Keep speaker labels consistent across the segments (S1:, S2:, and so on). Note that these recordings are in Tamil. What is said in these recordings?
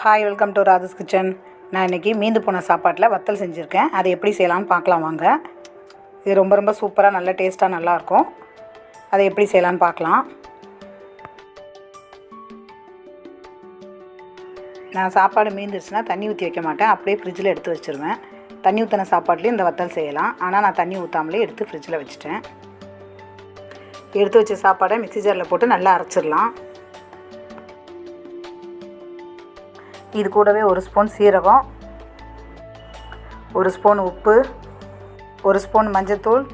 S1: Hi welcome to Radha's kitchen நான் இன்றைக்கி மீந்து போன சாப்பாட்டில் வத்தல் செஞ்சுருக்கேன். அதை எப்படி செய்யலாம்னு பார்க்கலாம் வாங்க. இது ரொம்ப ரொம்ப சூப்பராக நல்ல டேஸ்ட்டாக நல்லாயிருக்கும் அதை எப்படி செய்யலாம்னு பார்க்கலாம். நான் சாப்பாடு மீந்துருச்சுன்னா தண்ணி ஊற்றி வைக்க மாட்டேன். அப்படியே ஃப்ரிட்ஜில் எடுத்து வச்சுருவேன். தண்ணி ஊற்றின சாப்பாட்லேயும் இந்த வத்தல் செய்யலாம். ஆனால் நான் தண்ணி ஊற்றாமலே எடுத்து ஃப்ரிட்ஜில் வச்சுட்டேன். எடுத்து வச்ச சாப்பாடை மிக்ஸி ஜாரில் போட்டு நல்லா அரைச்சிடலாம். இது கூடவே ஒரு ஸ்பூன் சீரகம் ஒரு ஸ்பூன் உப்பு ஒரு ஸ்பூன் மஞ்சத்தூள்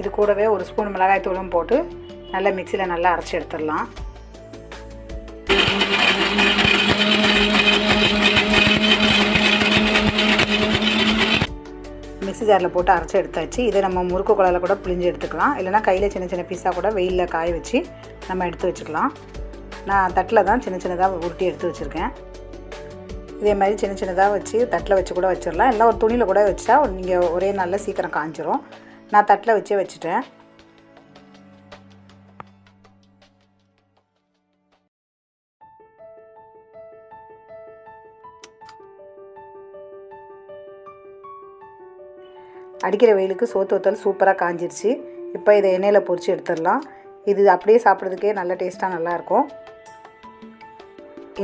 S1: இது கூடவே ஒரு ஸ்பூன் மிளகாய் தூளும் போட்டு நல்லா மிக்சியில் நல்லா அரைச்சி எடுத்துடலாம். மிக்ஸி ஜாரில் போட்டு அரைச்சி எடுத்தாச்சு. இதை நம்ம முறுக்கு குழாயில் கூட பிழிஞ்சு எடுத்துக்கலாம். இல்லைனா கையில் சின்ன சின்ன பீஸாக கூட வெயிலில் காய வச்சு நம்ம எடுத்து வச்சுக்கலாம். நான் தட்டில் தான் சின்ன சின்னதாக உருட்டி எடுத்து வச்சுருக்கேன். இதே மாதிரி சின்ன சின்னதாக வச்சு தட்டில் வச்சு கூட வச்சிடலாம். இல்லை ஒரு துணியில் கூட வச்சா நீங்கள் ஒரே நாளில் சீக்கிரம் காஞ்சிரும். நான் தட்டில் வச்சே வச்சுட்டேன். அடிக்கிற வெயிலுக்கு சோத்து வத்தல் சூப்பராக காஞ்சிருச்சு. இப்போ இதை எண்ணெயில் பொறிச்சு எடுத்துடலாம். இது அப்படியே சாப்பிட்றதுக்கே நல்ல டேஸ்ட்டாக நல்லாயிருக்கும்.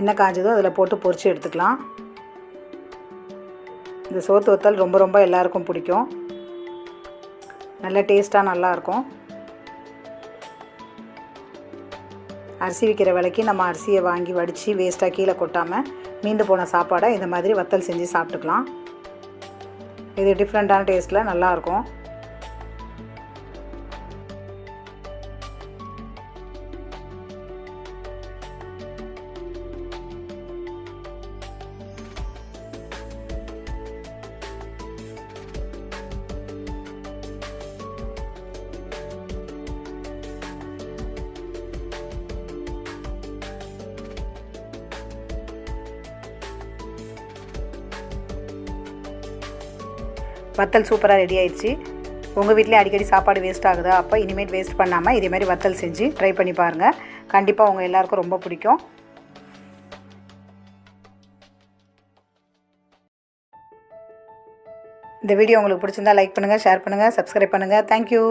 S1: என்ன காஞ்சதோ அதில் போட்டு பொரித்து எடுத்துக்கலாம். இந்த சோத்து வத்தல் ரொம்ப ரொம்ப எல்லாருக்கும் பிடிக்கும். நல்ல டேஸ்ட்டாக நல்லாயிருக்கும். அரிசி விற்கிற விலைக்கு நம்ம அரிசியை வாங்கி வடித்து வேஸ்ட்டாக கீழே கொட்டாமல் மீந்து போன சாப்பாடை இந்த மாதிரி வத்தல் செஞ்சு சாப்பிட்டுக்கலாம். இது டிஃப்ரெண்ட்டான டேஸ்ட்டில் நல்லாயிருக்கும். வத்தல் சூப்பராக ரெடி ஆயிடுச்சு. உங்கள் வீட்டிலே அடிக்கடி சாப்பாடு வேஸ்ட் ஆகுதா? அப்போ இனிமேல் வேஸ்ட் பண்ணாமல் இதே மாதிரி வத்தல் செஞ்சு ட்ரை பண்ணி பாருங்கள் கண்டிப்பாக உங்கள் எல்லாருக்கும் ரொம்ப பிடிக்கும். இந்த வீடியோ உங்களுக்கு பிடிச்சிருந்தா லைக் பண்ணுங்கள் ஷேர் பண்ணுங்கள் சப்ஸ்கிரைப் பண்ணுங்கள் தேங்க்யூ